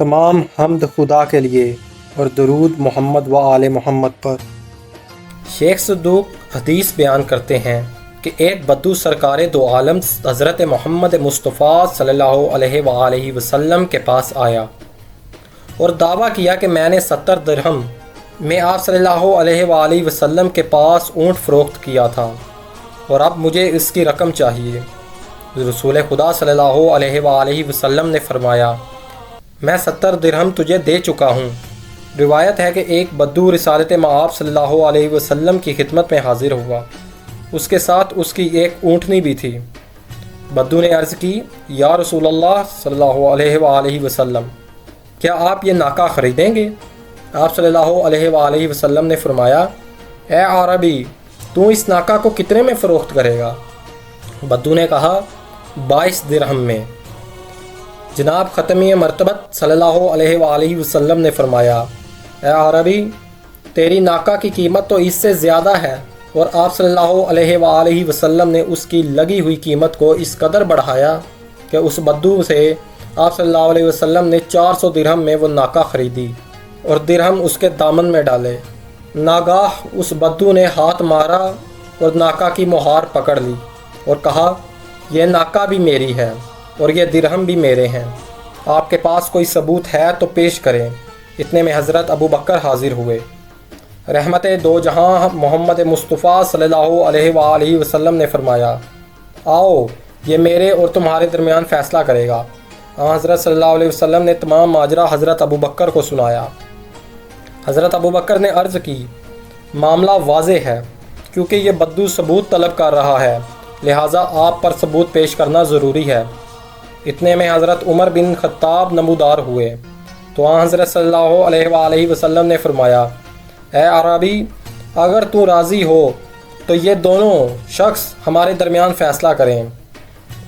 تمام حمد خدا کے لیے اور درود محمد و آل محمد پر۔ شیخ صدوق حدیث بیان کرتے ہیں کہ ایک بدو سرکار دو عالم حضرت محمد مصطفیٰ صلی اللہ علیہ وآلہ وسلم کے پاس آیا اور دعویٰ کیا کہ میں نے ستر درہم میں آپ صلی اللہ علیہ وآلہ وسلم کے پاس اونٹ فروخت کیا تھا اور اب مجھے اس کی رقم چاہیے۔ رسول خدا صلی اللہ علیہ وآلہ وسلم نے فرمایا میں ستر درہم تجھے دے چکا ہوں۔ روایت ہے کہ ایک بدو رسالت معاب صلی اللہ علیہ وسلم کی خدمت میں حاضر ہوا۔ اس کے ساتھ اس کی ایک اونٹنی بھی تھی۔ بدو نے عرض کی، یا رسول اللہ صلی اللہ علیہ وآلہ وسلم، کیا آپ یہ ناکہ خریدیں گے؟ آپ صلی اللہ علیہ وآلہ وسلم نے فرمایا، اے عربی، تو اس ناکہ کو کتنے میں فروخت کرے گا؟ بدو نے کہا، بائیس درہم میں۔ جناب ختمی مرتبت صلی اللہ علیہ وآلہ وسلم نے فرمایا، اے عربی، تیری ناکہ کی قیمت تو اس سے زیادہ ہے اور آپ صلی اللہ علیہ وآلہ وسلم نے اس کی لگی ہوئی قیمت کو اس قدر بڑھایا کہ اس بدو سے آپ صلی اللہ علیہ وسلم نے چار سو درہم میں وہ ناکہ خریدی اور درہم اس کے دامن میں ڈالے۔ ناگاہ اس بدو نے ہاتھ مارا اور ناکہ کی مہار پکڑ لی اور کہا، یہ ناکہ بھی میری ہے۔ اور یہ درہم بھی میرے ہیں۔ آپ کے پاس کوئی ثبوت ہے تو پیش کریں۔ اتنے میں حضرت ابو بکر حاضر ہوئے۔ رحمت دو جہاں محمد مصطفیٰ صلی اللہ علیہ وآلہ وسلم نے فرمایا، آؤ، یہ میرے اور تمہارے درمیان فیصلہ کرے گا۔ ہاں حضرت صلی اللہ علیہ وسلم نے تمام ماجرہ حضرت ابو بکر کو سنایا۔ حضرت ابو بکر نے عرض کی، معاملہ واضح ہے، کیونکہ یہ بدو ثبوت طلب کر رہا ہے، لہٰذا آپ پر ثبوت پیش کرنا ضروری ہے۔ اتنے میں حضرت عمر بن خطاب نمودار ہوئے۔ تو آن حضرت صلی اللہ علیہ وآلہ وسلم نے فرمایا، اے عربی، اگر تو راضی ہو، تو یہ دونوں شخص ہمارے درمیان فیصلہ کریں۔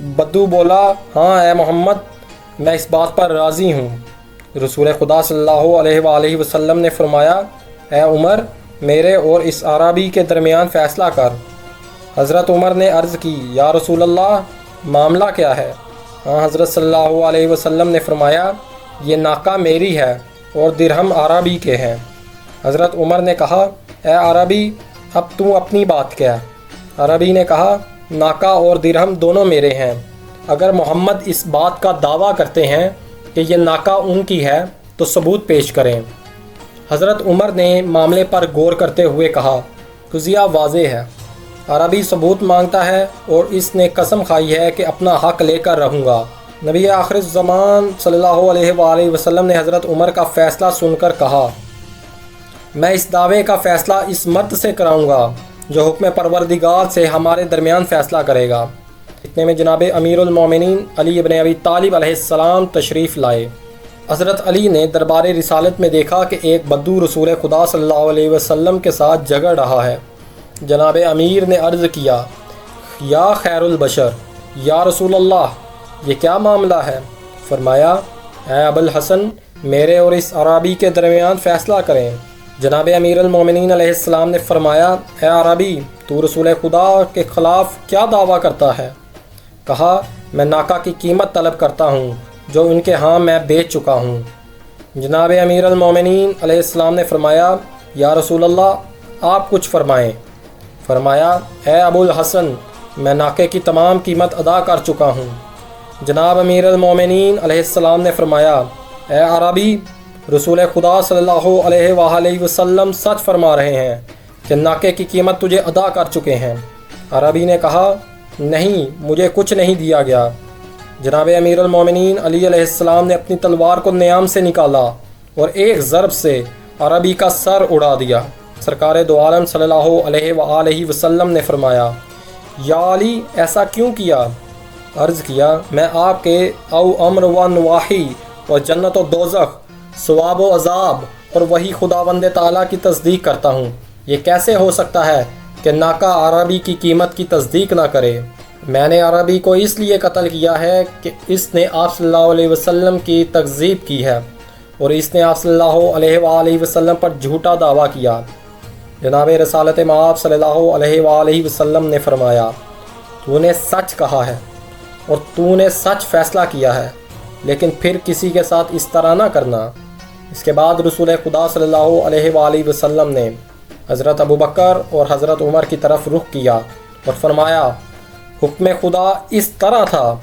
بدو بولا ہاں اے محمد، میں اس بات پر راضی ہوں۔ رسول خدا صلی اللہ علیہ وآلہ وسلم نے فرمایا، اے عمر، میرے اور اس عربی کے درمیان فیصلہ کر۔ حضرت عمر نے عرض کی، یا رسول اللہ، معاملہ کیا ہے؟ ہاں، حضرت صلی اللہ علیہ وسلم نے فرمایا، یہ ناکہ میری ہے اور درہم عربی کے ہیں۔ حضرت عمر نے کہا، اے عربی، اب تو اپنی بات کیا عربی نے کہا، ناکہ اور درہم دونوں میرے ہیں۔ اگر محمد اس بات کا دعویٰ کرتے ہیں کہ یہ ناکہ ان کی ہے، تو ثبوت پیش کریں۔ حضرت عمر نے معاملے پر غور کرتے ہوئے کہا، خزیہ واضح ہے۔ عربی ثبوت مانگتا ہے اور اس نے قسم کھائی ہے کہ اپنا حق لے کر رہوں گا۔ نبی آخر زمان صلی اللہ علیہ وآلہ وسلم نے حضرت عمر کا فیصلہ سن کر کہا، میں اس دعوے کا فیصلہ اس مرد سے کراؤں گا جو حکم پروردگار سے ہمارے درمیان فیصلہ کرے گا۔ اتنے میں جناب امیر المومنین علی ابن ابی طالب علیہ السلام تشریف لائے۔ حضرت علی نے دربار رسالت میں دیکھا کہ ایک بدو رسول خدا صلی اللہ علیہ وسلم کے ساتھ جگڑ رہا ہے۔ جناب امیر نے عرض کیا، یا خیر البشر یا رسول اللہ، یہ کیا معاملہ ہے؟ فرمایا، اے ابو الحسن، میرے اور اس عربی کے درمیان فیصلہ کریں۔ جناب امیر المومنین علیہ السلام نے فرمایا، اے عربی تو رسول خدا کے خلاف کیا دعویٰ کرتا ہے؟ کہا، میں ناکہ کی قیمت طلب کرتا ہوں، جو ان کے ہاں میں بیچ چکا ہوں۔ جناب امیر المومنین علیہ السلام نے فرمایا، یا رسول اللہ، آپ کچھ فرمائیں۔ فرمایا، اے ابو الحسن، میں ناکے کی تمام قیمت ادا کر چکا ہوں۔ جناب امیر المومنین علیہ السلام نے فرمایا، اے عربی، رسول خدا صلی اللہ علیہ وآلہ وسلم سچ فرما رہے ہیں کہ ناکے کی قیمت تجھے ادا کر چکے ہیں۔ عربی نے کہا، نہیں، مجھے کچھ نہیں دیا گیا۔ جناب امیر المومنین علی علیہ السلام نے اپنی تلوار کو نیام سے نکالا اور ایک ضرب سے عربی کا سر اڑا دیا۔ سرکار دو عالم صلی اللہ علیہ وآلہ وسلم نے فرمایا، یا علی، ایسا کیوں کیا؟ عرض کیا، میں آپ کے او امر و نواحی و جنت و دوزخ، ثواب و عذاب اور وہی خدا وند تعالیٰ کی تصدیق کرتا ہوں۔ یہ کیسے ہو سکتا ہے کہ ناکا عربی کی قیمت کی تصدیق نہ کرے؟ میں نے عربی کو اس لیے قتل کیا ہے کہ اس نے آپ صلی اللہ علیہ وسلم کی تکذیب کی ہے اور اس نے آپ صلی اللہ علیہ وآلہ وسلم پر جھوٹا دعویٰ کیا۔ جناب رسالت معاب صلی اللہ علیہ وآلہ وسلم نے فرمایا تو نے سچ کہا ہے اور تو نے سچ فیصلہ کیا ہے، لیکن پھر کسی کے ساتھ اس طرح نہ کرنا۔ اس کے بعد رسول خدا صلی اللہ علیہ وآلہ وسلم نے حضرت ابو بکر اور حضرت عمر کی طرف رخ کیا اور فرمایا، حکم خدا اس طرح تھا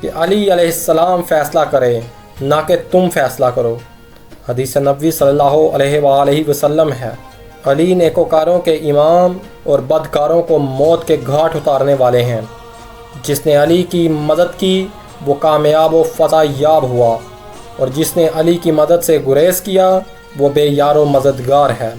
کہ علی علیہ السلام فیصلہ کرے، نہ کہ تم فیصلہ کرو۔ حدیث نبوی صلی اللہ علیہ وآلہ وسلم ہے۔ علی نیکوکاروں کے امام اور بدکاروں کو موت کے گھاٹ اتارنے والے ہیں۔ جس نے علی کی مدد کی، وہ کامیاب و فتح یاب ہوا۔ اور جس نے علی کی مدد سے گریز کیا، وہ بے یار و مددگار ہے۔